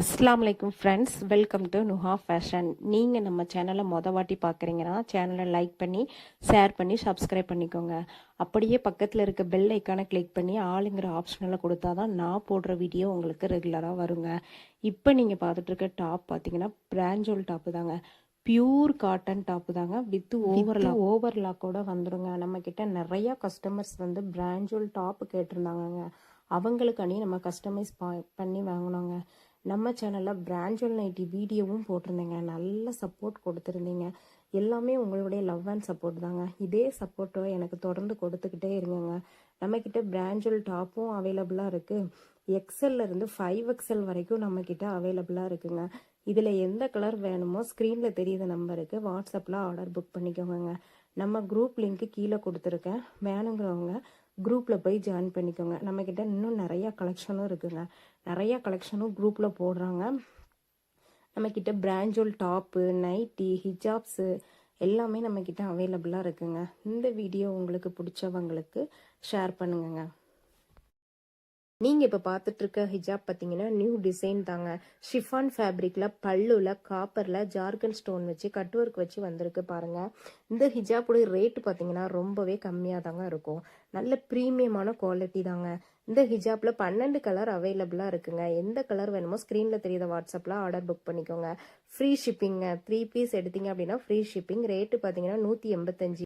அஸ்லாம் வலைக்கும் friends welcome to Nuha fashion நீங்கள் நம்ம சேனலை மொதல் வாட்டி பார்க்குறீங்கன்னா சேனலை லைக் பண்ணி ஷேர் பண்ணி சப்ஸ்கிரைப் பண்ணிக்கோங்க. அப்படியே பக்கத்தில் இருக்க பெல் ஐக்கானை கிளிக் பண்ணி ஆளுங்கிற ஆப்ஷனில் கொடுத்தா தான் நான் போடுற வீடியோ உங்களுக்கு ரெகுலராக வருங்க. இப்போ நீங்கள் பார்த்துட்டு இருக்க டாப் பார்த்தீங்கன்னா பிராஞ்சோல் டாப்பு தாங்க. பியூர் காட்டன் டாப்பு தாங்க. வித் ஓவர்லாக் ஓவர்லாக்கோட வந்துடுங்க நம்மக்கிட்ட நிறையா கஸ்டமர்ஸ் வந்து பிராஞ்சோல் டாப்பு கேட்டிருந்தாங்கங்க. அவங்களுக்காண்டி நம்ம கஸ்டமைஸ் பண்ணி வாங்கினோங்க. நம்ம சேனலில் பிராஞ்சல் நைட்டி வீடியோவும் போட்டிருந்தேங்க. நல்ல சப்போர்ட் கொடுத்துருந்தீங்க. எல்லாமே உங்களுடைய லவ் அண்ட் சப்போர்ட் தாங்க. இதே சப்போர்ட்டை எனக்கு தொடர்ந்து கொடுத்துக்கிட்டே இருங்கங்க. நம்மக்கிட்ட பிராஞ்சல் டாப்பும் அவைலபிளாக இருக்குது எக்ஸல்லேருந்து ஃபைவ் எக்ஸல் வரைக்கும் நம்மக்கிட்ட அவைலபிளாக இருக்குங்க. இதில் எந்த கலர் வேணுமோ ஸ்க்ரீனில் தெரியுத நம்பருக்கு வாட்ஸ்அப்பில் ஆர்டர் புக் பண்ணிக்கோங்க நம்ம குரூப் லிங்க்கு கீழே கொடுத்துருக்கேன். வேணுங்கிறவங்க குரூப்பில் போய் ஜாயின் பண்ணிக்கோங்க. நம்மக்கிட்ட இன்னும் நிறையா கலெக்ஷனும் இருக்குங்க. நிறையா கலெக்ஷனும் குரூப்பில் போடுறாங்க. நம்மக்கிட்ட பிராஞ்சோல் டாப்பு நைட்டி ஹிஜாப்ஸு எல்லாமே நம்மக்கிட்ட அவைலபிளாக இருக்குங்க. இந்த வீடியோ உங்களுக்கு பிடிச்சவங்களுக்கு ஷேர் பண்ணுங்கங்க. நீங்கள் இப்போ பார்த்துட்டு இருக்க ஹிஜாப் பார்த்தீங்கன்னா நியூ டிசைன் தாங்க ஷிஃபான் ஃபேப்ரிக்கில் பல்லுல காப்பரில் ஜார்கன் ஸ்டோன் வச்சு கட் ஒர்க் வச்சு வந்திருக்கு பாருங்கள் இந்த ஹிஜாப்புடைய ரேட்டு பார்த்தீங்கன்னா ரொம்பவே கம்மியாக தாங்க இருக்கும். நல்ல ப்ரீமியமான குவாலிட்டி தாங்க. இந்த ஹிஜாப்பில் பன்னெண்டு கலர் அவைலபிளாக இருக்குங்க. எந்த கலர் வேணுமோ ஸ்க்ரீனில் தெரியுத வாட்ஸ்அப்பில் ஆர்டர் புக் பண்ணிக்கோங்க. ஃப்ரீ ஷிப்பிங்க த்ரீ பீஸ் எடுத்தீங்க அப்படின்னா ஃப்ரீ ஷிப்பிங் ரேட்டு பார்த்தீங்கன்னா நூற்றி எண்பத்தஞ்சு